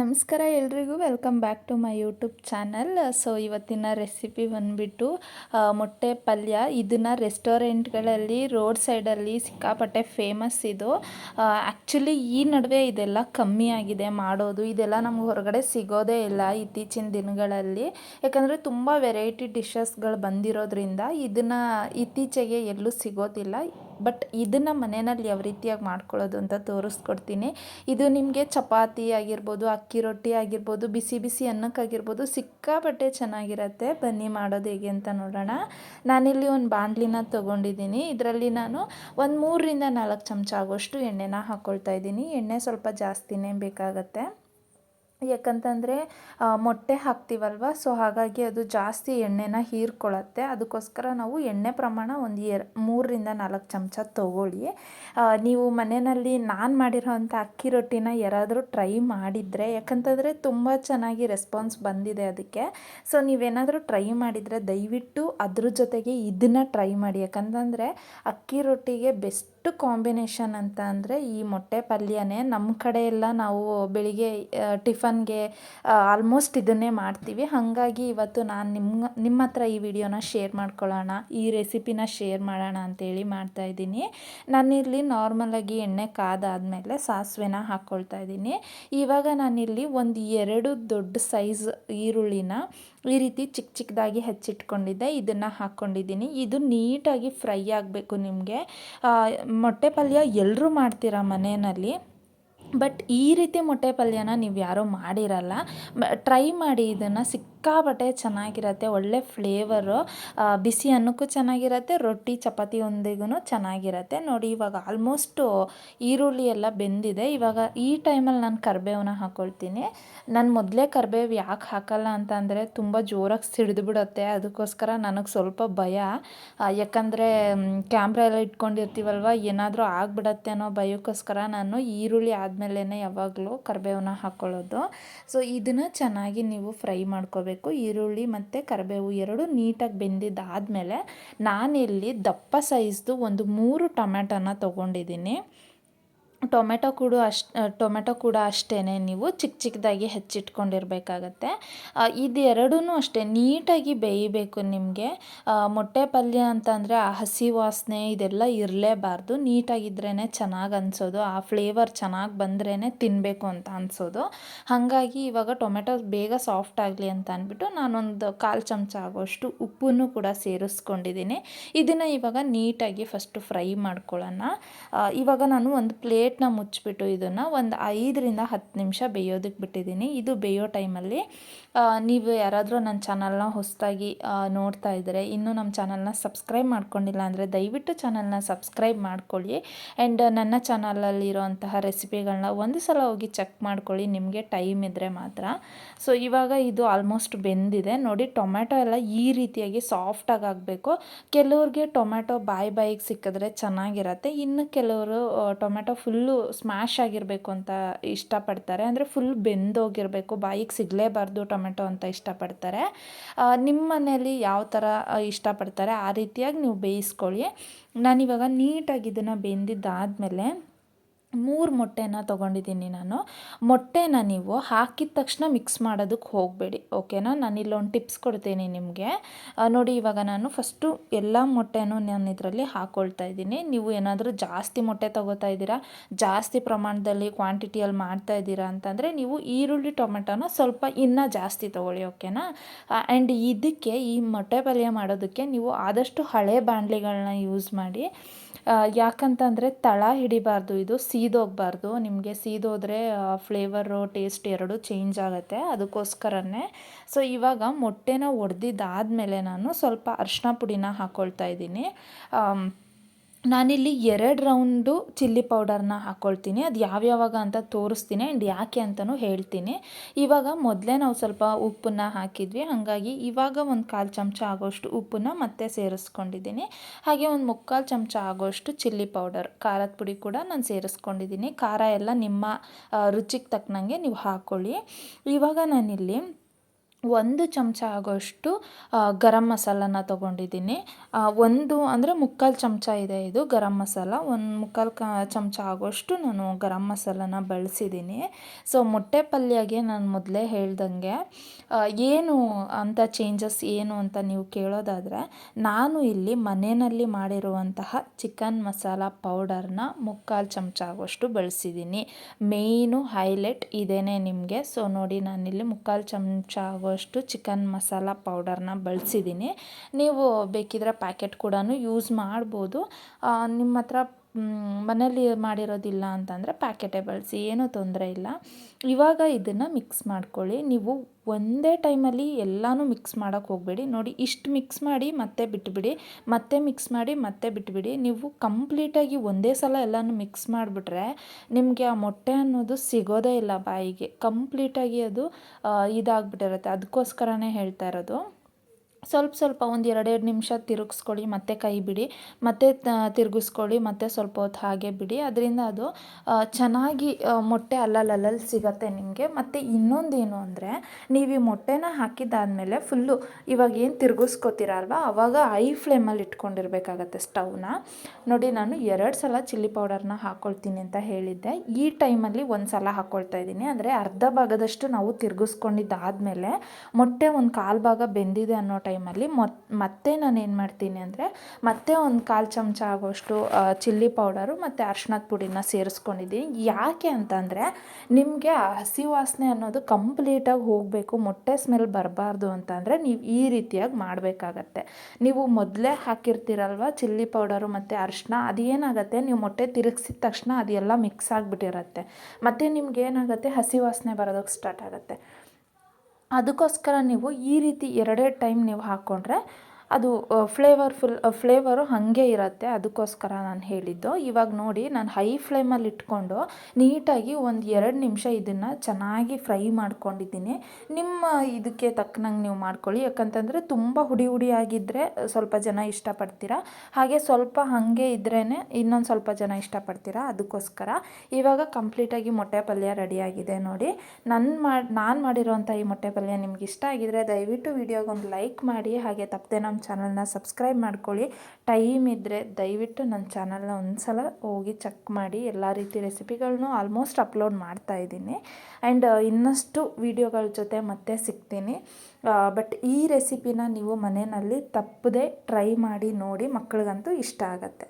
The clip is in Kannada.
ನಮಸ್ಕಾರ ಎಲ್ರಿಗೂ. Welcome back to my YouTube channel so ಇವತ್ತಿನ ರೆಸಿಪಿ ಬಂದುಬಿಟ್ಟು ಮೊಟ್ಟೆ ಪಲ್ಯ. ಇದನ್ನು ರೆಸ್ಟೋರೆಂಟ್ಗಳಲ್ಲಿ ರೋಡ್ ಸೈಡಲ್ಲಿ ಸಿಕ್ಕಾಪಟ್ಟೆ ಫೇಮಸ್ ಇದು. ಆ್ಯಕ್ಚುಲಿ ಈ ನಡುವೆ ಇದೆಲ್ಲ ಕಮ್ಮಿ ಆಗಿದೆ ಮಾಡೋದು. ಇದೆಲ್ಲ ನಮ್ಗೆ ಹೊರಗಡೆ ಸಿಗೋದೇ ಇಲ್ಲ ಇತ್ತೀಚಿನ ದಿನಗಳಲ್ಲಿ. ಯಾಕಂದರೆ ತುಂಬ ವೆರೈಟಿ ಡಿಶಸ್ಗಳು ಬಂದಿರೋದ್ರಿಂದ ಇದನ್ನು ಇತ್ತೀಚೆಗೆ ಎಲ್ಲೂ ಸಿಗೋದಿಲ್ಲ. ಬಟ್ ಇದನ್ನು ಮನೆಯಲ್ಲಿ ಯಾವ ರೀತಿಯಾಗಿ ಮಾಡ್ಕೊಳ್ಳೋದು ಅಂತ ತೋರಿಸ್ಕೊಡ್ತೀನಿ. ಇದು ನಿಮಗೆ ಚಪಾತಿ ಆಗಿರ್ಬೋದು, ಅಕ್ಕಿ ರೊಟ್ಟಿ ಆಗಿರ್ಬೋದು, ಬಿಸಿ ಬಿಸಿ ಅನ್ನಕ್ಕಾಗಿರ್ಬೋದು ಸಿಕ್ಕಾಪಟ್ಟೆ ಚೆನ್ನಾಗಿರತ್ತೆ. ಬನ್ನಿ ಮಾಡೋದು ಹೇಗೆ ಅಂತ ನೋಡೋಣ. ನಾನಿಲ್ಲಿ ಒಂದು ಬಾಣಲಿನ ತೊಗೊಂಡಿದ್ದೀನಿ. ಇದರಲ್ಲಿ ನಾನು ಒಂದು ಮೂರರಿಂದ ನಾಲ್ಕು ಚಮಚ ಆಗೋಷ್ಟು ಎಣ್ಣೆನ ಹಾಕ್ಕೊಳ್ತಾ ಇದ್ದೀನಿ. ಎಣ್ಣೆ ಸ್ವಲ್ಪ ಜಾಸ್ತಿನೇ ಬೇಕಾಗತ್ತೆ. ಯಾಕಂತಂದರೆ ಮೊಟ್ಟೆ ಹಾಕ್ತೀವಲ್ವ? ಸೊ ಹಾಗಾಗಿ ಅದು ಜಾಸ್ತಿ ಎಣ್ಣೆನ ಹೀರ್ಕೊಳ್ಳುತ್ತೆ. ಅದಕ್ಕೋಸ್ಕರ ನಾವು ಎಣ್ಣೆ ಪ್ರಮಾಣ ಒಂದು ಎರ್ ಮೂರರಿಂದ ನಾಲ್ಕು ಚಮಚ ತೊಗೊಳ್ಳಿ. ನೀವು ಮನೆಯಲ್ಲಿ ನಾನು ಮಾಡಿರೋವಂಥ ಅಕ್ಕಿ ರೊಟ್ಟಿನ ಯಾರಾದರೂ ಟ್ರೈ ಮಾಡಿದರೆ, ಯಾಕಂತಂದರೆ ತುಂಬ ಚೆನ್ನಾಗಿ ರೆಸ್ಪಾನ್ಸ್ ಬಂದಿದೆ ಅದಕ್ಕೆ. ಸೊ ನೀವೇನಾದರೂ ಟ್ರೈ ಮಾಡಿದರೆ ದಯವಿಟ್ಟು ಅದ್ರ ಜೊತೆಗೆ ಇದನ್ನು ಟ್ರೈ ಮಾಡಿ. ಯಾಕಂತಂದರೆ, ಅಕ್ಕಿ ರೊಟ್ಟಿಗೆ ಬೆಸ್ಟ್ ಕಾಂಬಿನೇಷನ್ ಅಂತ ಅಂದರೆ ಈ ಮೊಟ್ಟೆ ಪಲ್ಯನೇ. ನಮ್ಮ ಕಡೆ ಎಲ್ಲ ನಾವು ಬೆಳಿಗ್ಗೆ ಟಿಫನ್ಗೆ ಆಲ್ಮೋಸ್ಟ್ ಇದನ್ನೇ ಮಾಡ್ತೀವಿ. ಹಾಗಾಗಿ ಇವತ್ತು ನಾನು ನಿಮ್ಮ ನಿಮ್ಮ ಹತ್ರ ಈ ವಿಡಿಯೋನ ಶೇರ್ ಮಾಡ್ಕೊಳ್ಳೋಣ. ಈ ರೆಸಿಪಿನ ಶೇರ್ ಮಾಡೋಣ ಅಂತೇಳಿ ಮಾಡ್ತಾಯಿದ್ದೀನಿ ನಾನಿಲ್ಲಿ ನಾರ್ಮಲಾಗಿ ಎಣ್ಣೆ ಕಾದಾದಮೇಲೆ ಸಾಸಿವೆನ ಹಾಕ್ಕೊಳ್ತಾ ಇದ್ದೀನಿ. ಇವಾಗ ನಾನಿಲ್ಲಿ ಒಂದು ಎರಡು ದೊಡ್ಡ ಸೈಜ್ ಈರುಳ್ಳಿನ ಈ ರೀತಿ ಚಿಕ್ಕ ಚಿಕ್ಕದಾಗಿ ಹೆಚ್ಚಿಟ್ಕೊಂಡಿದ್ದೆ. ಇದನ್ನು ಹಾಕ್ಕೊಂಡಿದ್ದೀನಿ ಇದು ನೀಟಾಗಿ ಫ್ರೈ ಆಗಬೇಕು ನಿಮಗೆ. ಮೊಟ್ಟೆ ಪಲ್ಯ ಎಲ್ಲರೂ ಮಾಡ್ತೀರಾ ಮನೆಯಲ್ಲಿ? ಬಟ್ ಈ ರೀತಿ ಮೊಟ್ಟೆ ಪಲ್ಯನ ನೀವು ಯಾರೂ ಮಾಡಿರಲ್ಲ ಟ್ರೈ ಮಾಡಿ ಇದನ್ನು ಸಿಕ್ಕಾಪಟ್ಟೆ ಚೆನ್ನಾಗಿರತ್ತೆ, ಒಳ್ಳೆ ಫ್ಲೇವರು ಬಿಸಿ ಅನ್ನಕ್ಕೂ ಚೆನ್ನಾಗಿರತ್ತೆ, ರೊಟ್ಟಿ, ಚಪಾತಿ ಒಂದಿಗೂ ಚೆನ್ನಾಗಿರತ್ತೆ. ನೋಡಿ, ಇವಾಗ ಆಲ್ಮೋಸ್ಟು ಈರುಳ್ಳಿ ಎಲ್ಲ ಬೆಂದಿದೆ. ಇವಾಗ ಈ ಟೈಮಲ್ಲಿ ನಾನು ಕರಿಬೇವನ್ನ ಹಾಕ್ಕೊಳ್ತೀನಿ ನಾನು ಮೊದಲೇ ಕರಿಬೇವು ಯಾಕೆ ಹಾಕಲ್ಲ ಅಂತ ಅಂದರೆ ತುಂಬ ಜೋರಾಗಿ ಸಿಡಿದು ಬಿಡುತ್ತೆ. ಅದಕ್ಕೋಸ್ಕರ ನನಗೆ ಸ್ವಲ್ಪ ಭಯ. ಯಾಕಂದರೆ ಕ್ಯಾಮ್ರಾ ಎಲ್ಲ ಇಟ್ಕೊಂಡಿರ್ತೀವಲ್ವ, ಏನಾದರೂ ಆಗಿಬಿಡತ್ತೆ ಅನ್ನೋ ಭಯಕ್ಕೋಸ್ಕರ ನಾನು ಈರುಳ್ಳಿ ಆದ ಆದಮೇಲೆ ಯಾವಾಗಲೂ ಕರಿಬೇವನ್ನ ಹಾಕ್ಕೊಳ್ಳೋದು ಸೊ ಇದನ್ನು ಚೆನ್ನಾಗಿ ನೀವು ಫ್ರೈ ಮಾಡ್ಕೋಬೇಕು. ಈರುಳ್ಳಿ ಮತ್ತು ಕರಿಬೇವು ಎರಡು ನೀಟಾಗಿ ಬೆಂದಿದ್ದಾದಮೇಲೆ ನಾನಿಲ್ಲಿ ದಪ್ಪ ಸೈಜ್ದು ಒಂದು ಮೂರು ಟೊಮ್ಯಾಟೋನ ತೊಗೊಂಡಿದ್ದೀನಿ. ಟೊಮೆಟೊ ಕೂಡ ಅಷ್ಟು ಟೊಮೆಟೊ ಕೂಡ ಅಷ್ಟೇ ನೀವು ಚಿಕ್ಕ ಚಿಕ್ಕದಾಗಿ ಹೆಚ್ಚಿಟ್ಕೊಂಡಿರಬೇಕಾಗತ್ತೆ. ಇದು ಎರಡೂ ಅಷ್ಟೇ ನೀಟಾಗಿ ಬೇಯಬೇಕು ನಿಮಗೆ. ಮೊಟ್ಟೆ ಪಲ್ಯ ಅಂತಂದರೆ ಆ ಹಸಿ ವಾಸನೆ ಇದೆಲ್ಲ ಇರಲೇಬಾರ್ದು. ನೀಟಾಗಿದ್ರೇ ಚೆನ್ನಾಗಿ ಅನಿಸೋದು. ಆ ಫ್ಲೇವರ್ ಚೆನ್ನಾಗಿ ಬಂದ್ರೇ ತಿನ್ನಬೇಕು ಅಂತ ಅನಿಸೋದು. ಹಾಗಾಗಿ ಇವಾಗ ಟೊಮೆಟೊ ಬೇಗ ಸಾಫ್ಟ್ ಆಗಲಿ ಅಂತ ಅಂದ್ಬಿಟ್ಟು ನಾನೊಂದು ಕಾಲು ಚಮಚ ಆಗೋಷ್ಟು ಉಪ್ಪನ್ನು ಕೂಡ ಸೇರಿಸ್ಕೊಂಡಿದ್ದೀನಿ. ಇದನ್ನು ಇವಾಗ ನೀಟಾಗಿ ಫಸ್ಟು ಫ್ರೈ ಮಾಡ್ಕೊಳ್ಳೋಣ. ಇವಾಗ ನಾನು ಒಂದು ಪ್ಲೇಟ್ ಪ್ಲೇಟ್ನ ಮುಚ್ಚಿಬಿಟ್ಟು ಇದನ್ನು ಒಂದು ಐದರಿಂದ ಹತ್ತು ನಿಮಿಷ ಬೇಯೋದಕ್ಕೆ ಬಿಟ್ಟಿದ್ದೀನಿ. ಇದು ಬೇಯೋ ಟೈಮಲ್ಲಿ ನೀವು ಯಾರಾದರೂ ನನ್ನ ಚಾನಲ್ನ ಹೊಸದಾಗಿ ನೋಡ್ತಾ ಇದ್ದರೆ ಇನ್ನೂ ನಮ್ಮ ಚಾನಲ್ನ ಸಬ್ಸ್ಕ್ರೈಬ್ ಮಾಡ್ಕೊಂಡಿಲ್ಲ ಅಂದರೆ ದಯವಿಟ್ಟು ಚಾನಲ್ನ ಸಬ್ಸ್ಕ್ರೈಬ್ ಮಾಡ್ಕೊಳ್ಳಿ. ಆ್ಯಂಡ್ ನನ್ನ ಚಾನಲಲ್ಲಿರೋಂತಹ ರೆಸಿಪಿಗಳನ್ನ ಒಂದು ಸಲ ಹೋಗಿ ಚೆಕ್ ಮಾಡ್ಕೊಳ್ಳಿ, ನಿಮಗೆ ಟೈಮ್ ಇದ್ದರೆ ಮಾತ್ರ. ಸೊ, ಇವಾಗ ಇದು ಆಲ್ಮೋಸ್ಟ್ ಬೆಂದಿದೆ. ನೋಡಿ, ಟೊಮ್ಯಾಟೊ ಎಲ್ಲ ಈ ರೀತಿಯಾಗಿ ಸಾಫ್ಟಾಗಿ ಆಗಬೇಕು ಕೆಲವ್ರಿಗೆ ಟೊಮ್ಯಾಟೊ ಬಾಯಿ ಬಾಯಿಗೆ ಸಿಕ್ಕಿದ್ರೆ ಚೆನ್ನಾಗಿರತ್ತೆ. ಇನ್ನು ಕೆಲವರು ಟೊಮ್ಯಾಟೊ ಫುಲ್ಲು ಸ್ಮ್ಯಾಶ್ ಆಗಿರಬೇಕು ಅಂತ ಇಷ್ಟಪಡ್ತಾರೆ. ಅಂದರೆ ಫುಲ್ ಬೆಂದೋಗಿರಬೇಕು, ಬಾಯಿಗೆ ಸಿಗಲೇಬಾರ್ದು ಟೊಮೆಟೊ ಅಂತ ಇಷ್ಟಪಡ್ತಾರೆ. ನಿಮ್ಮ ಮನೆಯಲ್ಲಿ ಯಾವ ಥರ ಇಷ್ಟಪಡ್ತಾರೆ? ಆ ರೀತಿಯಾಗಿ ನೀವು ಬೇಯಿಸ್ಕೊಳ್ಳಿ. ನಾನಿವಾಗ ನೀಟಾಗಿ ಇದನ್ನು ಬೆಂದಿದ್ದಾದಮೇಲೆ ಮೂರು ಮೊಟ್ಟೆನ ತೊಗೊಂಡಿದ್ದೀನಿ ನಾನು. ಮೊಟ್ಟೆನ ನೀವು ಹಾಕಿದ ತಕ್ಷಣ ಮಿಕ್ಸ್ ಮಾಡೋದಕ್ಕೆ ಹೋಗಬೇಡಿ ಓಕೆನಾ ನಾನು ಇಲ್ಲೊಂದು ಟಿಪ್ಸ್ ಕೊಡ್ತೀನಿ ನಿಮಗೆ. ನೋಡಿ ಇವಾಗ ನಾನು ಫಸ್ಟು ಎಲ್ಲ ಮೊಟ್ಟೆನೂ ನಾನು ಇದರಲ್ಲಿ ಹಾಕ್ಕೊಳ್ತಾ ಇದ್ದೀನಿ. ನೀವು ಏನಾದರೂ ಜಾಸ್ತಿ ಮೊಟ್ಟೆ ತೊಗೋತಾ ಇದ್ದೀರಾ, ಜಾಸ್ತಿ ಪ್ರಮಾಣದಲ್ಲಿ ಕ್ವಾಂಟಿಟಿಯಲ್ಲಿ ಮಾಡ್ತಾ ಇದ್ದೀರಾ ಅಂತಂದರೆ ನೀವು ಈರುಳ್ಳಿ, ಟೊಮೆಟೊನ ಸ್ವಲ್ಪ ಇನ್ನೂ ಜಾಸ್ತಿ ತೊಗೊಳ್ಳಿ ಓಕೆನಾ ಆ್ಯಂಡ್ ಇದಕ್ಕೆ ಈ ಮೊಟ್ಟೆ ಪಲ್ಯ ಮಾಡೋದಕ್ಕೆ ನೀವು ಆದಷ್ಟು ಹಳೆ ಬಾಣಲೆಗಳನ್ನ ಯೂಸ್ ಮಾಡಿ. ಯಾಕಂತಂದರೆ ತಳ ಹಿಡಿಬಾರ್ದು, ಇದು ಸೀದೋಗಬಾರ್ದು. ನಿಮಗೆ ಸೀದೋದ್ರೆ ಫ್ಲೇವರು ಟೇಸ್ಟ್ ಎರಡು ಚೇಂಜ್ ಆಗುತ್ತೆ ಅದಕ್ಕೋಸ್ಕರನೇ. ಸೊ ಇವಾಗ ಮೊಟ್ಟೆನ ಒಡೆದಿದ್ದಾದಮೇಲೆ ನಾನು ಸ್ವಲ್ಪ ಅರಿಶಿನ ಪುಡಿನ ಹಾಕ್ಕೊಳ್ತಾ ಇದ್ದೀನಿ. ನಾನಿಲ್ಲಿ ಎರಡು ರೌಂಡು ಚಿಲ್ಲಿ ಪೌಡರ್ನ ಹಾಕ್ಕೊಳ್ತೀನಿ ಅದು ಯಾವ್ಯಾವಾಗ ಅಂತ ತೋರಿಸ್ತೀನಿ ಆ್ಯಂಡ್ ಯಾಕೆ ಅಂತಲೂ ಹೇಳ್ತೀನಿ. ಇವಾಗ ಮೊದಲೇ ನಾವು ಸ್ವಲ್ಪ ಉಪ್ಪನ್ನ ಹಾಕಿದ್ವಿ. ಹಾಗಾಗಿ ಇವಾಗ ಒಂದು ಕಾಲು ಚಮಚ ಆಗೋಷ್ಟು ಉಪ್ಪನ್ನ ಮತ್ತೆ ಸೇರಿಸ್ಕೊಂಡಿದ್ದೀನಿ. ಹಾಗೆ ಒಂದು ಮುಕ್ಕಾಲು ಚಮಚ ಆಗೋಷ್ಟು ಚಿಲ್ಲಿ ಪೌಡರ್, ಖಾರದ ಪುಡಿ ಕೂಡ ನಾನು ಸೇರಿಸ್ಕೊಂಡಿದ್ದೀನಿ. ಖಾರ ಎಲ್ಲ ನಿಮ್ಮ ರುಚಿಗೆ ತಕ್ಕನಂಗೆ ನೀವು ಹಾಕ್ಕೊಳ್ಳಿ ಇವಾಗ ನಾನಿಲ್ಲಿ ಒಂದು ಚಮಚ ಆಗೋಷ್ಟು ಗರಂ ಮಸಾಲನ ತೊಗೊಂಡಿದ್ದೀನಿ. ಒಂದು ಅಂದರೆ ಮುಕ್ಕಾಲು ಚಮಚ ಇದೆ ಇದು ಗರಂ ಮಸಾಲ. ಒಂದು ಮುಕ್ಕಾಲು ಕ, ಚಮಚ ಆಗೋಷ್ಟು ನಾನು ಗರಂ ಮಸಾಲನ ಬಳಸಿದ್ದೀನಿ. ಸೊ, ಮೊಟ್ಟೆ ಪಲ್ಯಗೆ ನಾನು ಮೊದಲೇ ಹೇಳ್ದಂಗೆ ಏನು ಅಂತ ಚೇಂಜಸ್ ಏನು ಅಂತ ನೀವು ಕೇಳೋದಾದರೆ, ನಾನು ಇಲ್ಲಿ ಮನೆಯಲ್ಲಿ ಮಾಡಿರುವಂತಹ ಚಿಕನ್ ಮಸಾಲ ಪೌಡರ್ನ ಮುಕ್ಕಾಲು ಚಮಚ ಆಗೋಷ್ಟು ಬಳಸಿದ್ದೀನಿ. ಮೇಯ್ನು ಹೈಲೈಟ್ ಇದೇನೆ ನಿಮಗೆ. ಸೊ, ನೋಡಿ ನಾನಿಲ್ಲಿ ಮುಕ್ಕಾಲು ಚಮಚ ಆಗೋಷ್ಟು ಚಿಕನ್ ಮಸಾಲ ಪೌಡರ್ನ ಬಳಸಿದ್ದೀನಿ. ನೀವು ಬೇಕಿದ್ರೆ ಪ್ಯಾಕೆಟ್ ಕೂಡ ಯೂಸ್ ಮಾಡ್ಬೋದು. ನಿಮ್ಮ ಹತ್ರ ಮನೇಲಿ ಮಾಡಿರೋದಿಲ್ಲ ಅಂತಂದರೆ ಪ್ಯಾಕೆಟೇ ಬಳಸಿ ಏನೂ ತೊಂದರೆ ಇಲ್ಲ. ಇವಾಗ ಇದನ್ನು ಮಿಕ್ಸ್ ಮಾಡ್ಕೊಳ್ಳಿ. ನೀವು ಒಂದೇ ಟೈಮಲ್ಲಿ ಎಲ್ಲನೂ ಮಿಕ್ಸ್ ಮಾಡೋಕ್ಕೆ ಹೋಗಬೇಡಿ. ನೋಡಿ, ಇಷ್ಟು ಮಿಕ್ಸ್ ಮಾಡಿ ಮತ್ತೆ ಬಿಟ್ಬಿಡಿ, ಮತ್ತೆ ಮಿಕ್ಸ್ ಮಾಡಿ ಮತ್ತೆ ಬಿಟ್ಬಿಡಿ. ನೀವು ಕಂಪ್ಲೀಟಾಗಿ ಒಂದೇ ಸಲ ಎಲ್ಲನೂ ಮಿಕ್ಸ್ ಮಾಡಿಬಿಟ್ರೆ ನಿಮಗೆ ಆ ಮೊಟ್ಟೆ ಅನ್ನೋದು ಸಿಗೋದೇ ಇಲ್ಲ ಬಾಯಿಗೆ. ಕಂಪ್ಲೀಟಾಗಿ ಅದು ಇದಾಗ್ಬಿಟ್ಟಿರುತ್ತೆ. ಅದಕ್ಕೋಸ್ಕರನೇ ಹೇಳ್ತಾ ಇರೋದು. ಸ್ವಲ್ಪ ಸ್ವಲ್ಪ ಒಂದು ಎರಡೆರಡು ನಿಮಿಷ ತಿರುಗಿಸ್ಕೊಳ್ಳಿ, ಮತ್ತೆ ಕೈ ಬಿಡಿ, ಮತ್ತೆ ತಿರುಗಿಸ್ಕೊಳ್ಳಿ, ಮತ್ತೆ ಸ್ವಲ್ಪ ಹೊತ್ತು ಹಾಗೆ ಬಿಡಿ. ಅದರಿಂದ ಅದು ಚೆನ್ನಾಗಿ ಮೊಟ್ಟೆ ಅಲ್ಲಲ್ಲಲ್ಲಿ ಸಿಗತ್ತೆ ನಿಮಗೆ. ಮತ್ತು ಇನ್ನೊಂದೇನು ಅಂದರೆ, ನೀವು ಈ ಮೊಟ್ಟೆನ ಹಾಕಿದ್ದಾದಮೇಲೆ ಫುಲ್ಲು ಇವಾಗ ಏನು ತಿರುಗಿಸ್ಕೋತೀರ ಅಲ್ವಾ ಆವಾಗ ಐ ಫ್ಲೇಮಲ್ಲಿ ಇಟ್ಕೊಂಡಿರ್ಬೇಕಾಗತ್ತೆ ಸ್ಟವ್ನ. ನೋಡಿ, ನಾನು ಎರಡು ಸಲ ಚಿಲ್ಲಿ ಪೌಡರ್ನ ಹಾಕ್ಕೊಳ್ತೀನಿ ಅಂತ ಹೇಳಿದ್ದೆ. ಈ ಟೈಮಲ್ಲಿ ಒಂದು ಸಲ ಹಾಕ್ಕೊಳ್ತಾ ಇದ್ದೀನಿ. ಅಂದರೆ ಅರ್ಧ ಭಾಗದಷ್ಟು ನಾವು ತಿರುಗಿಸ್ಕೊಂಡಿದ್ದಾದಮೇಲೆ ಮೊಟ್ಟೆ ಒಂದು ಕಾಲು ಭಾಗ ಬೆಂದಿದೆ ಅನ್ನೋ ಟೈಮಲ್ಲಿ ಮೊತ್, ಮತ್ತೆ ನಾನು ಏನು ಮಾಡ್ತೀನಿ ಅಂದರೆ ಮತ್ತೆ ಒಂದು ಕಾಲು ಚಮಚ ಆಗೋಷ್ಟು ಚಿಲ್ಲಿ ಪೌಡರು ಮತ್ತು ಅರ್ಶಿಣದ ಪುಡಿನ ಸೇರಿಸ್ಕೊಂಡಿದ್ದೀನಿ. ಯಾಕೆ ಅಂತಂದರೆ ನಿಮಗೆ ಹಸಿ ವಾಸನೆ ಅನ್ನೋದು ಕಂಪ್ಲೀಟಾಗಿ ಹೋಗಬೇಕು, ಮೊಟ್ಟೆ ಸ್ಮೆಲ್ ಬರಬಾರ್ದು ಅಂತಂದರೆ ನೀವು ಈ ರೀತಿಯಾಗಿ ಮಾಡಬೇಕಾಗತ್ತೆ. ನೀವು ಮೊದಲೇ ಹಾಕಿರ್ತೀರಲ್ವ ಚಿಲ್ಲಿ ಪೌಡರು ಮತ್ತು ಅದು ಏನಾಗುತ್ತೆ ನೀವು ಮೊಟ್ಟೆ ತಿರುಗಿಸಿದ ತಕ್ಷಣ ಅದೆಲ್ಲ ಮಿಕ್ಸ್ ಆಗಿಬಿಟ್ಟಿರತ್ತೆ. ಮತ್ತು ನಿಮ್ಗೆ ಏನಾಗುತ್ತೆ ಹಸಿ ವಾಸನೆ ಬರೋದಕ್ಕೆ ಸ್ಟಾರ್ಟ್ ಆಗುತ್ತೆ. ಅದಕ್ಕೋಸ್ಕರ ನೀವು ಈ ರೀತಿ ಎರಡೇ ಟೈಮ್ ನೀವು ಹಾಕ್ಕೊಂಡ್ರೆ ಅದು ಫ್ಲೇವರ್ಫುಲ್ ಫ್ಲೇವರು ಹಾಗೆ ಇರುತ್ತೆ. ಅದಕ್ಕೋಸ್ಕರ ನಾನು ಹೇಳಿದ್ದು. ಇವಾಗ ನೋಡಿ ನಾನು ಹೈ ಫ್ಲೇಮಲ್ಲಿ ಇಟ್ಕೊಂಡು ನೀಟಾಗಿ ಒಂದು ಎರಡು ನಿಮಿಷ ಇದನ್ನು ಚೆನ್ನಾಗಿ ಫ್ರೈ ಮಾಡ್ಕೊಂಡಿದ್ದೀನಿ. ನಿಮ್ಮ ಇದಕ್ಕೆ ತಕ್ಕನಂಗೆ ನೀವು ಮಾಡ್ಕೊಳ್ಳಿ. ಯಾಕಂತಂದರೆ ತುಂಬ ಹುಡಿ ಹುಡಿ ಆಗಿದ್ದರೆ ಸ್ವಲ್ಪ ಜನ ಇಷ್ಟಪಡ್ತೀರಾ? ಹಾಗೆ ಸ್ವಲ್ಪ ಹಾಗೆ ಇದ್ರೇ ಇನ್ನೊಂದು ಸ್ವಲ್ಪ ಜನ ಇಷ್ಟಪಡ್ತೀರಾ? ಅದಕ್ಕೋಸ್ಕರ ಇವಾಗ ಕಂಪ್ಲೀಟಾಗಿ ಮೊಟ್ಟೆ ಪಲ್ಯ ರೆಡಿಯಾಗಿದೆ ನೋಡಿ. ನನ್ನ ಮಾಡಿ, ನಾನು ಮಾಡಿರೋಂಥ ಈ ಮೊಟ್ಟೆ ಪಲ್ಯ ನಿಮ್ಗೆ ಇಷ್ಟ ಆಗಿದ್ರೆ ದಯವಿಟ್ಟು ವಿಡಿಯೋಗೆ ಒಂದು ಲೈಕ್ ಮಾಡಿ, ಹಾಗೆ ತಪ್ಪದೆ ಚಾನಲ್ನ ಸಬ್ಸ್ಕ್ರೈಬ್ ಮಾಡ್ಕೊಳ್ಳಿ. ಟೈಮ್ ಇದ್ದರೆ ದಯವಿಟ್ಟು ನನ್ನ ಚಾನಲ್ನ ಒಂದು ಸಲ ಹೋಗಿ ಚೆಕ್ ಮಾಡಿ. ಎಲ್ಲ ರೀತಿ ರೆಸಿಪಿಗಳನ್ನೂ ಆಲ್ಮೋಸ್ಟ್ ಅಪ್ಲೋಡ್ ಮಾಡ್ತಾ ಇದ್ದೀನಿ. ಆ್ಯಂಡ್ ಇನ್ನಷ್ಟು ವೀಡಿಯೋಗಳ ಜೊತೆ ಮತ್ತೆ ಸಿಗ್ತೀನಿ. ಬಟ್ ಈ ರೆಸಿಪಿನ ನೀವು ಮನೆಯಲ್ಲಿ ತಪ್ಪದೆ ಟ್ರೈ ಮಾಡಿ ನೋಡಿ. ಮಕ್ಕಳಿಗಂತೂ ಇಷ್ಟ ಆಗುತ್ತೆ.